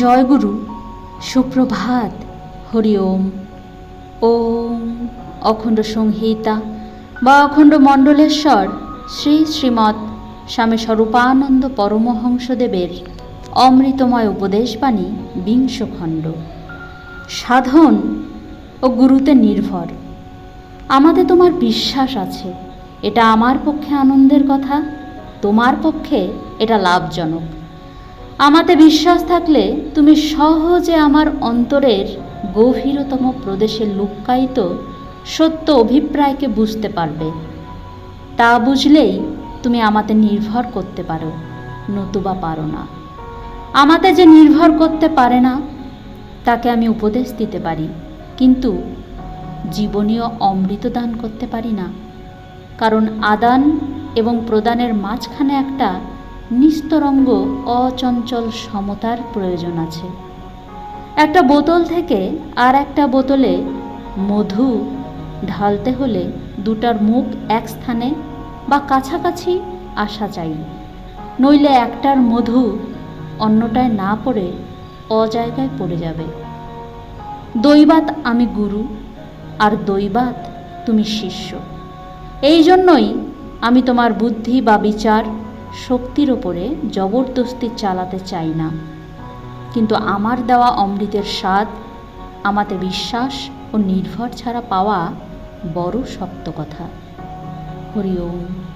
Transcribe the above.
জয়গুরু, সুপ্রভাত, হরি ওম। ওম অখণ্ড সংহিতা বা অখণ্ড মণ্ডলেশ্বর শ্রী শ্রীমৎ স্বামী স্বরূপানন্দ পরমহংসদেবের অমৃতময় উপদেশবাণী বিংশ খণ্ড সাধন ও গুরুতে নির্ভর। আমাতে তোমার বিশ্বাস আছে, এটা আমার পক্ষে আনন্দের কথা, তোমার পক্ষে এটা লাভজনক। আমাতে বিশ্বাস থাকলে তুমি সহজে আমার অন্তরের গভীরতম প্রদেশে লুক্কায়িত সত্য অভিপ্রায়কে বুঝতে পারবে। তা বুঝলেই তুমি আমাতে নির্ভর করতে পারো, নতুবা পারো না। আমাতে যে নির্ভর করতে পারে না, তাকে আমি উপদেশ দিতে পারি, কিন্তু জীবনীয় অমৃত দান করতে পারি না। কারণ আদান এবং প্রদানের মাঝখানে একটা নিস্তরঙ্গ, অচঞ্চল সমতার প্রয়োজন আছে। একটা বোতল থেকে আর একটা বোতলে মধু ঢালতে হলে দুটার মুখ এক স্থানে বা কাছাকাছি আসা চাই। নইলে একটার মধু অন্যটায় না পড়ে অজায়গায় পড়ে যাবে। দৈবাত আমি গুরু, আর দৈবাত তুমি শিষ্য। এই জন্যই আমি তোমার বুদ্ধি বা বিচার শক্তির ওপরে জবরদস্তি চালাতে চাই না। কিন্তু আমার দেওয়া অমৃতের স্বাদ, আমাতে বিশ্বাস ও নির্ভর ছাড়া পাওয়া বড় শক্ত কথা। হরি ওম।